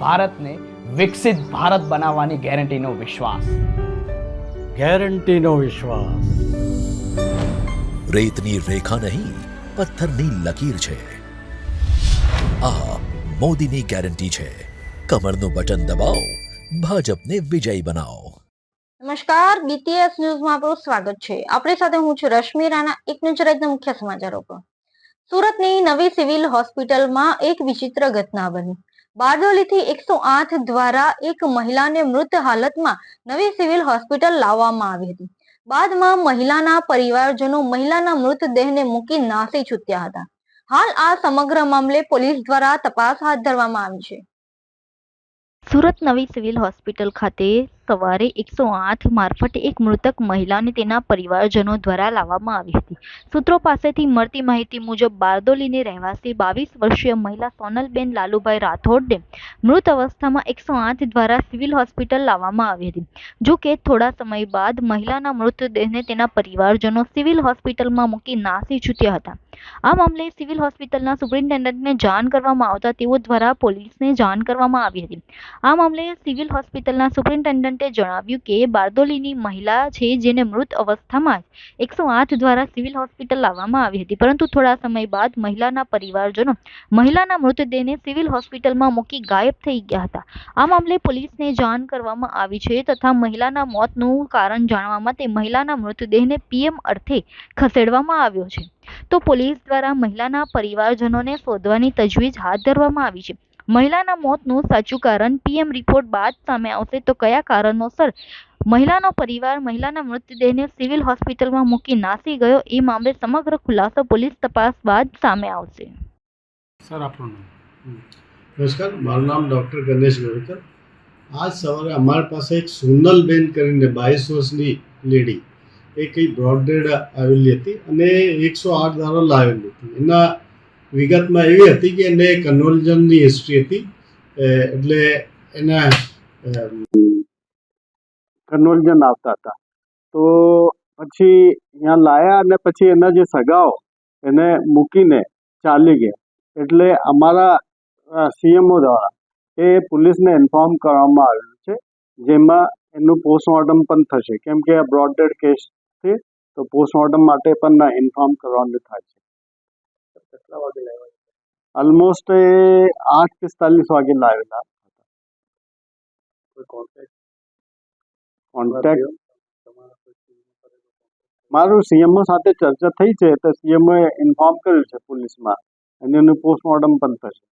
ભારતને વિકસિત ભારત બનાવવાની ગેરંટીનો વિશ્વાસ. ગેરંટીનો વિશ્વાસ. રેતની રેખા નહીં પથ્થરની લકીર છે. આ મોદીની ગેરંટી છે. કમરનું બટન દબાવો ભાજપને વિજય બનાવો. નમસ્કાર બીટીએસ ન્યૂઝમાં આપનું સ્વાગત છે. આપણી સાથે હું છું રશ્મિ રાણા એક નજર મુખ્ય સમાચારો પર. સુરતની નવી સિવિલ હોસ્પિટલમાં એક વિચિત્ર ઘટના બની. બારડોલીથી એકસો આઠ દ્વારા એક મહિલાને મૃત હાલતમાં નવી સિવિલ હોસ્પિટલ લાવવામાં આવી હતી. બાદમાં મહિલાના પરિવારજનો મહિલાના મૃતદેહને મૂકી નાસી છૂટ્યા હતા. હાલ આ સમગ્ર મામલે પોલીસ દ્વારા તપાસ હાથ ધરવામાં આવી છે. સુરત નવી સિવિલ હોસ્પિટલ ખાતે સવારે એકસો આઠ મારફતે એક મૃતક મહિલાને તેના પરિવારજનો દ્વારા લાવવામાં આવી હતી. સૂત્રો પાસેથી મળતી માહિતી મુજબ બારદોલીની રહેવાસી બાવીસ વર્ષીય મહિલા સોનલબેન લાલુભાઈ રાઠોડને મૃત અવસ્થામાં એકસો આઠ દ્વારા સિવિલ હોસ્પિટલ લાવવામાં આવી હતી. જો કે, થોડા સમય બાદ મહિલાના મૃતદેહને તેના પરિવારજનો સિવિલ હોસ્પિટલમાં મૂકી નાસી છૂટ્યા હતા. આ મામલે સિવિલ હોસ્પિટલના સુપ્રિન્ટેન્ડન્ટને જાણ કરવામાં આવતા તેઓ દ્વારા પોલીસને જાણ કરવામાં આવી હતી. આ મામલે સિવિલ હોસ્પિટલના સુપ્રિન્ટેન્ડન્ટે જણાવ્યું કે બારદોલીની મહિલા છે જેને મૃત અવસ્થામાં જ એકસો આઠ દ્વારા સિવિલ હોસ્પિટલ લાવવામાં આવી હતી. પરંતુ થોડા સમય બાદ મહિલાના પરિવારજનો મહિલાના મૃતદેહને સિવિલ હોસ્પિટલમાં મૂકી ગાયબ થઈ ગયા હતા. આ મામલે પોલીસને જાણ કરવામાં આવી છે તથા મહિલાના મોતનું કારણ જાણવા માટે મહિલાના મૃતદેહને પીએમ અર્થે ખસેડવામાં આવ્યો છે. તો પોલીસ દ્વારા મહિલાના પરિવારજનોને શોધવાની તજવીજ હાથ ધરવામાં આવી છે. મહિલાના મોતનું સાચું કારણ પીએમ રિપોર્ટ બાદ સામે આવશે તો કયા કારણોસર મહિલાનો પરિવાર મહિલાના મૃતદેહને સિવિલ હોસ્પિટલમાં મૂકી નાસી ગયો એ મામલે સમગ્ર ખુલાસો પોલીસ તપાસ બાદ સામે આવશે. સર નમસ્કાર મારું નામ ડૉક્ટર ગણેશ ગોરકર આજ સવારે અમારી પાસે એક સોનલબેન કરીને બાવીસ વર્ષની લેડી એ કંઈ બ્રોડડેડ આવેલી હતી અને એકસો આઠ ધારો લાવેલી હતી. એના વિગતમાં એવી હતી કે એને કન્વર્ઝનની હિસ્ટ્રી હતી એટલે એના કન્વર્ઝન આવતા હતા. તો પછી અહીંયા લાયા અને પછી એના જે સગાઓ એને મૂકીને ચાલી ગયા. એટલે અમારા સીએમઓ દ્વારા એ પોલીસને ઇન્ફોર્મ કરવામાં આવેલું છે, જેમાં એનું પોસ્ટમોર્ટમ પણ થશે. કેમ કે આ બ્રોડેડ કેસ તો પોસ્ટમોર્ટમ માટે પણ ઇન્ફોર્મ કરવાનું થાય છે. ઓલમોસ્ટ એ આઠ પિસ્તાલીસ વાગે લાવેલા કોન્ટેક્ટ મારું સીએમઓ સાથે ચર્ચા થઈ છે તો સીએમઓએ ઇન્ફોર્મ કર્યું છે પોલીસમાં. અને એનું પોસ્ટમોર્ટમ પણ થશે.